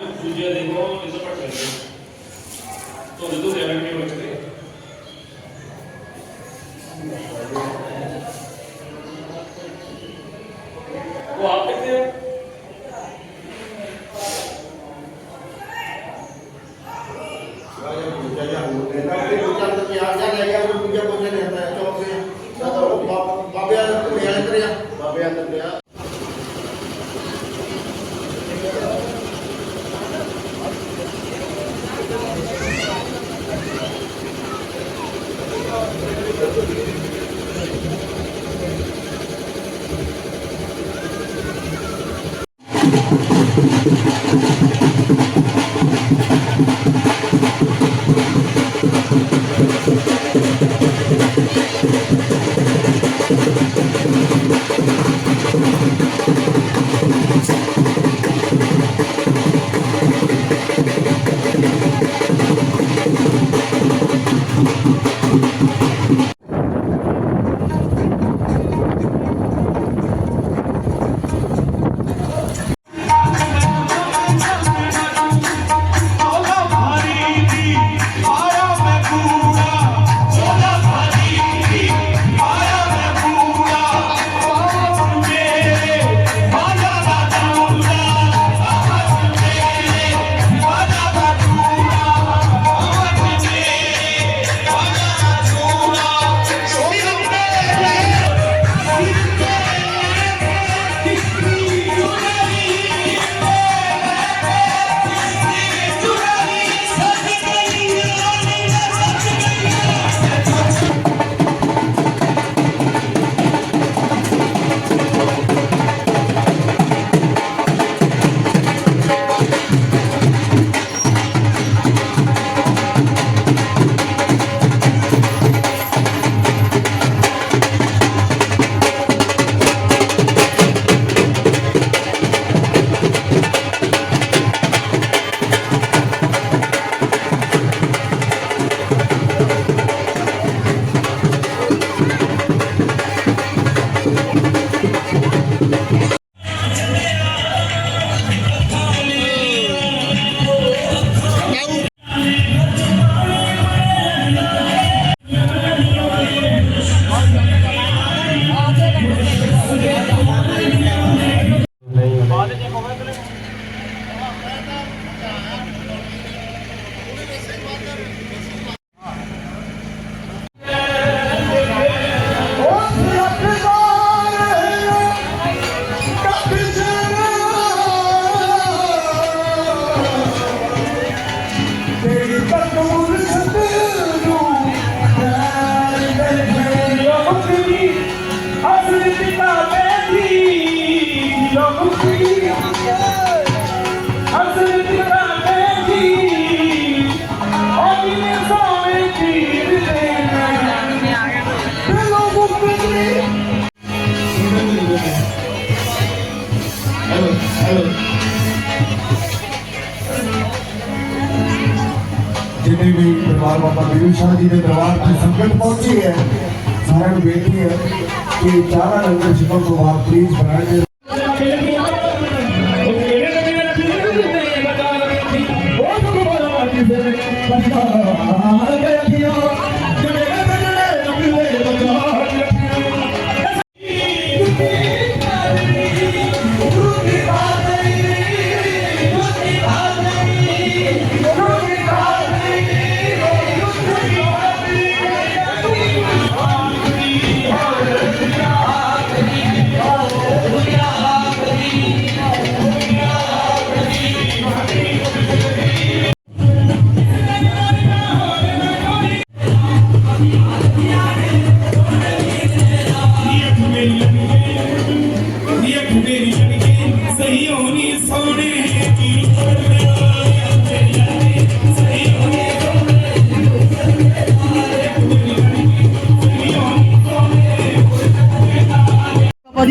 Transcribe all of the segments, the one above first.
Yo ya digo, eso que todo ਜਿੰਨੇ ਵੀ ਦਰਬਾਰ ਬਾਬਾ ਵੀਰ ਸ਼ਾਹ ਜੀ ਦੇ ਦਰਬਾਰ ਤੇ ਸੰਗਤ ਪਹੁੰਚੀ ਹੈ, ਸਾਰਿਆਂ ਨੂੰ ਬੇਨਤੀ ਹੈ ਕਿ ਚਾਰਾਂ ਲੰਗਰ ਛਕਣ ਤੋਂ ਬਾਅਦ ਪਲੀਜ਼ ਬਣਾਏ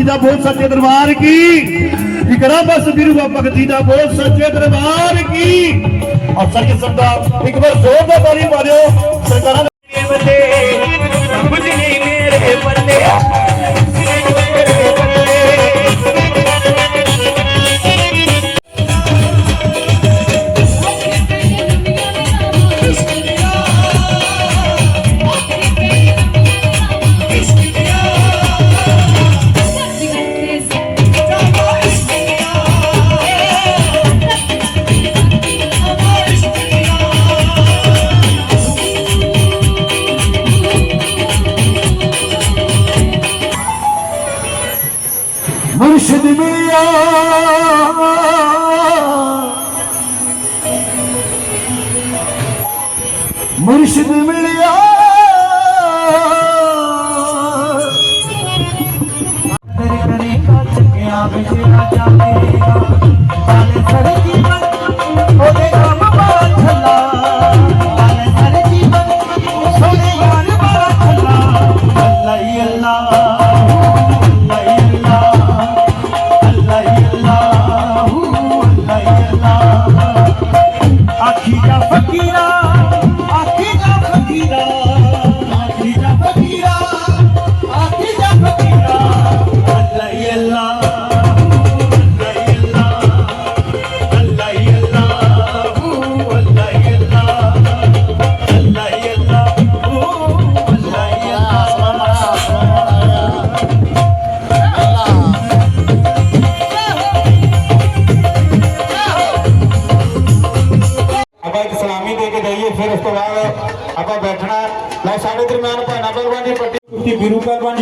ਦਾ ਬੋਲ ਸੱਚੇ ਦਰਬਾਰ ਕੀ? ਇਕਰਾ ਬਸ ਵੀਰੂ ਬਾਬਾ ਜੀ ਦਾ ਬੋਲ ਸੱਚੇ ਦਰਬਾਰ ਕੀ? ਔਰ ਸਰਕੇ ਸਰਦਾ ਇੱਕ ਵਾਰ ਜ਼ੋਰ ਦਾ ਤਾਲੀ ਮਾਰਿਓ ਸਰਕਾਰਾਂ ਦੇ ਬੱਲੇ ਰੱਬ ਜੀ ਮੇਰੇ ਬੱਲੇ ਮੁਰਸ਼ਿਦ ਮਿਲਿਆ। ਤੇਰੇ ਕਰੇ ਕਾ ਚੱਕਿਆ ਵਿੱਚ ਰਾਜਾ ਤੇਰਾ ਬਾਲੇ ਸਰ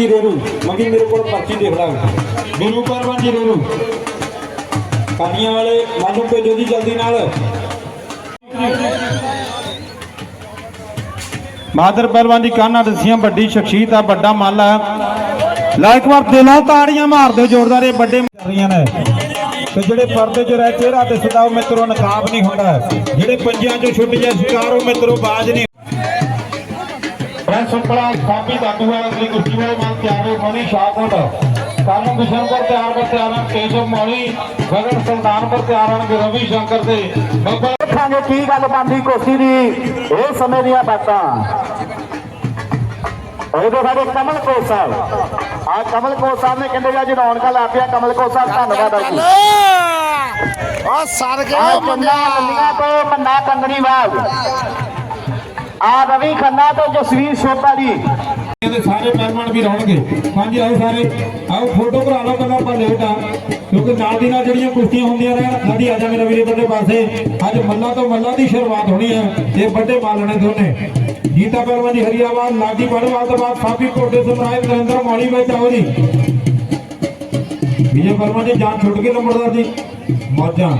ਬਿਰੂ ਪਹਿਲਵਾਨ ਜੀ ਮੇਰੇ ਕੋਲ ਪਰਚੀ ਦੇਖ ਲਾ। ਬਿਰੂ ਪਹਿਲਵਾਨ ਜੀ ਰੇਰੂ ਕਾਨੀਆਂ ਵਾਲੇ, ਮਾਨੂੰ ਭੇਜੋ ਜੀ ਜਲਦੀ ਨਾਲ। ਬਹਾਦਰ ਪਹਿਲਵਾਨ ਦੀ ਕਾਨਾ ਦਸੀਆਂ, ਵੱਡੀ ਸ਼ਖਸੀਅਤ ਆ, ਵੱਡਾ ਮੱਲ ਆ। ਲੈ ਇੱਕ ਵਾਰ ਦਿਲਾਂ ਤਾੜੀਆਂ ਮਾਰ ਦਿਓ ਜ਼ੋਰਦਾਰ, ਇਹ ਵੱਡੇ ਕਰ ਰਹੀਆਂ ਨੇ। ਤੇ ਜਿਹੜੇ ਪਰਦੇ 'ਚ ਰਹਿ ਚਿਹਰਾ ਦਿਸਦਾ, ਉਹ ਮਿੱਤਰੋ ਨਕਾਬ ਨਹੀਂ ਹੁੰਦਾ। ਜਿਹੜੇ ਪੰਜਿਆਂ 'ਚੋਂ ਛੁੱਟ ਜਾ ਸ਼ਿਕਾਰ, ਉਹ ਮਿੱਤਰੋ ਬਾਜ ਨਹੀਂ ਪ੍ਰੈਸ ਉਪਲਾ ਸਾਬੀ ਦਾਦੂ ਵਾਲਾ ਅਗਲੀ ਕੁਸ਼ਤੀ ਵਾਲੇ ਮਾਨ ਤਿਆਰ ਹੋ ਮੋਨੀ ਸ਼ਾਹਕੋਟ। ਕਾਨੂੰ ਕਿਸ਼ਨਪੁਰ ਤਿਆਰ ਕਰ ਤਿਆਰ ਹਨ ਕੇਸ਼ਵ ਮੌਲੀ ਗਗਨ ਸੁਲਤਾਨਪੁਰ ਤਿਆਰ ਹਨ ਰਵੀ ਸ਼ੰਕਰ ਤੇ। ਬੱਬਾ ਦੇਖਾਂਗੇ ਕੀ ਗੱਲ ਬਣਦੀ ਕੋਸੀ ਦੀ ਇਹ ਸਮੇਂ ਦੀਆਂ ਬਾਤਾਂ। ਉਹਦੇ ਸਾਡੇ ਕਮਲ ਕੋਸ ਸਾਹਿਬ। ਆ ਕਮਲ ਕੋਸ ਸਾਹਿਬ ਨੇ ਕਹਿੰਦੇ ਜੀ ਜਨਾਉਣ ਕਾ ਲਾ ਪਿਆ ਕਮਲ ਕੋਸ ਸਾਹਿਬ ਧੰਨਵਾਦ ਆ ਜੀ। ਆ ਸਰ ਕੇ ਆ ਮੰਨਾ ਮੰਨੀਆਂ ਤੋਂ ਮੰਨਾ ਕੰਗਣੀ ਬਾਗ ਆ ਰਵੀ ਖੰਨਾ ਤੋਂ ਜਸਵੀਰ ਸ਼ੋਭਾ ਜੀ। ਦੇ ਸਾਰੇ ਮਹਿਮਾਨ ਵੀ ਰਹਿਣਗੇ। ਹਾਂਜੀ, ਆਓ ਸਾਰੇ। ਆਓ ਫੋਟੋ ਕਰਾ ਲਓ ਪਹਿਲਾਂ ਆਪਾਂ ਲੇਟ ਆ। ਕਿਉਂਕਿ ਨਾਲ ਦੀ ਨਾਲ ਜਿਹੜੀਆਂ ਕੁਸ਼ਤੀਆਂ ਹੁੰਦੀਆਂ ਨੇ, ਸਾਡੀ ਆ ਜਾ ਮੇਰੇ ਵੀਰੇ ਬੱਲੇ ਪਾਸੇ। ਅੱਜ ਮੱਲਾ ਤੋਂ ਮੱਲਾ ਦੀ ਸ਼ੁਰੂਆਤ ਹੋਣੀ ਹੈ ਇਹ ਵੱਡੇ ਮਾਲਣੇ ਦੋਨੇ। ਗੀਤਾ ਪਹਿਲਵਾਨ ਜੀ, ਹਰੀਆਵਾਲ, ਲਾਡੀ ਬੜਵਾਲ ਤੋਂ ਬਾਅਦ ਸਾਬੀ ਕੋਟੇ ਸਮਰਾਇ ਨਰਿੰਦਰ ਮੌਲੀ ਵਿੱਚ ਆਓ ਜੀ। ਵਿਜੇ ਪਰਮਾ ਜੀ, ਜਾਨ ਛੁੱਟ ਕੇ ਲੰਬੜਦਾਰ ਜੀ। ਮੌਜਾਂ।